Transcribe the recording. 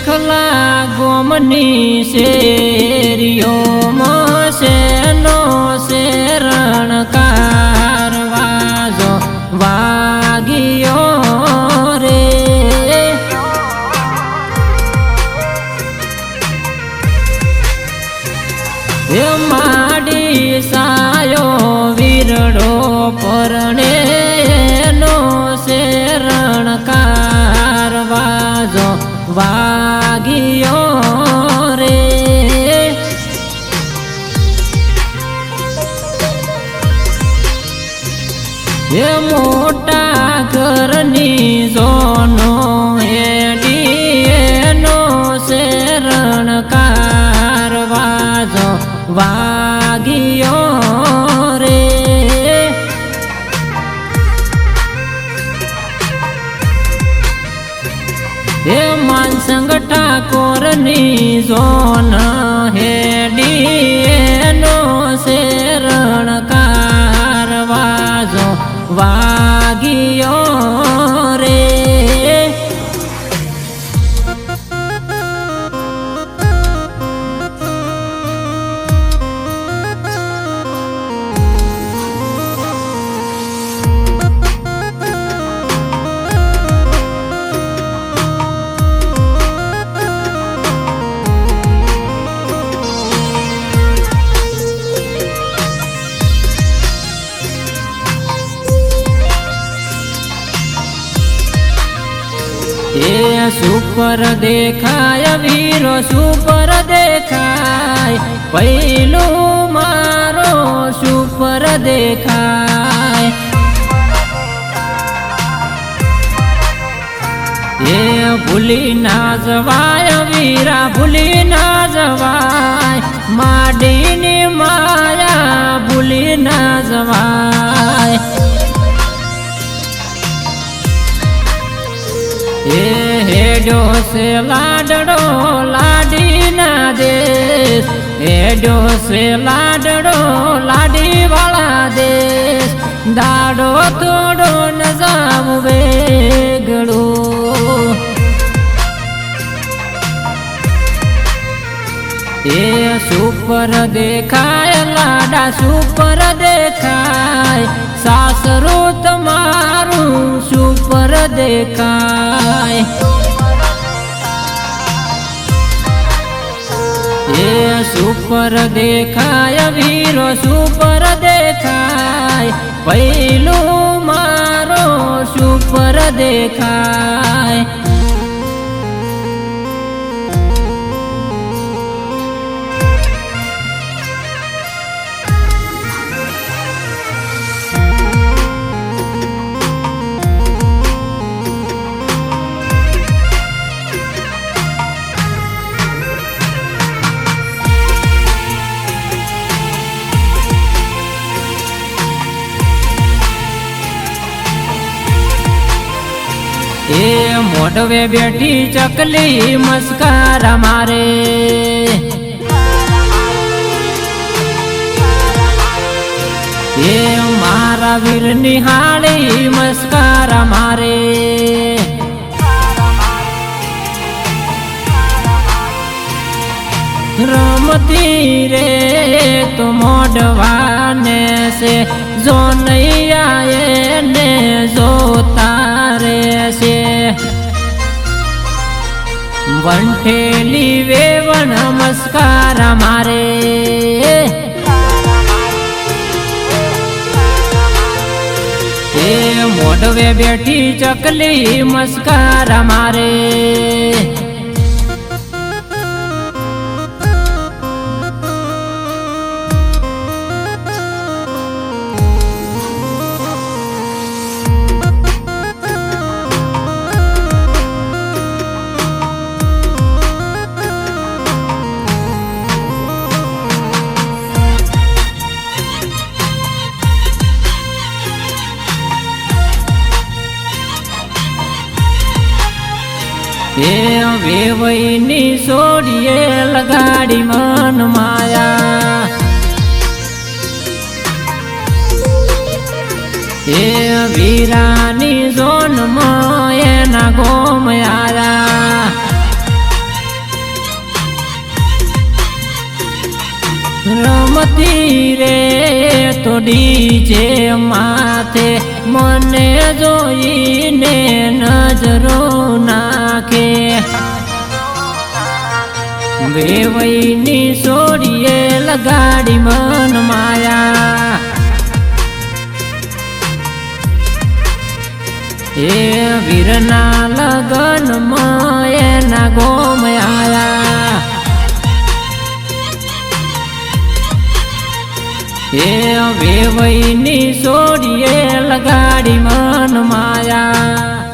એ શીખલા ગોમની શેરીઓમાં શેનો શેરણ કારવાજો વાગ્યો રે. એ માડી સાયો વિરડો પરણે નો શેરણ કારવાજો વાગિયો એ મોટા ઘરની સોનો હેડી એનો શેરણ કારવાજો વાગ્યો રે. એ માનસંગ ઠાકોરની જોન એ સુપર દેખાય, વીરો સુપર દેખાય, પહેલું મારો સુપર દેખાય. એ ભૂલી ના જવાય, વીરા ભૂલી ના હેડો સે લાડડો, લાડી ના દેશ હેડો સે લાડડો, લાડી વાળા દેશ દાડો થોડો ન જાવ વેગડો એ સુપર દેખાય, લાડા સુપર દેખાય. સાસરું તમારું સુપર દેખાય. સુપર દેખાય વીરો સુપર દેખાય. પહેલું મારો સુપર દેખાય. મોઢવે બેઠી ચકલી મસ્કારા મારે. એ મારા વીર નિહાળી મસ્કારા મારે. રમતી રે તો મોઢવાને છે, જો નહીં વંઠેલી વેવણ નમસ્કાર મારે. એ મોઢવે બેઠી ચકલી મસ્કાર મારે. તે વેવઈની સોડીએ લગાડી મન માયા. એ વીરાની જોનમાં એના ગોમયારા રમતી રે તોડી જે માથે, મને જોઈને નજરો વેવઈની સોરીએ લગાડી મન માયા. એ વીરના લગનમાં એના ગોમ આયા. એ વેવઈની સોરીએ લગાડી મન માયા.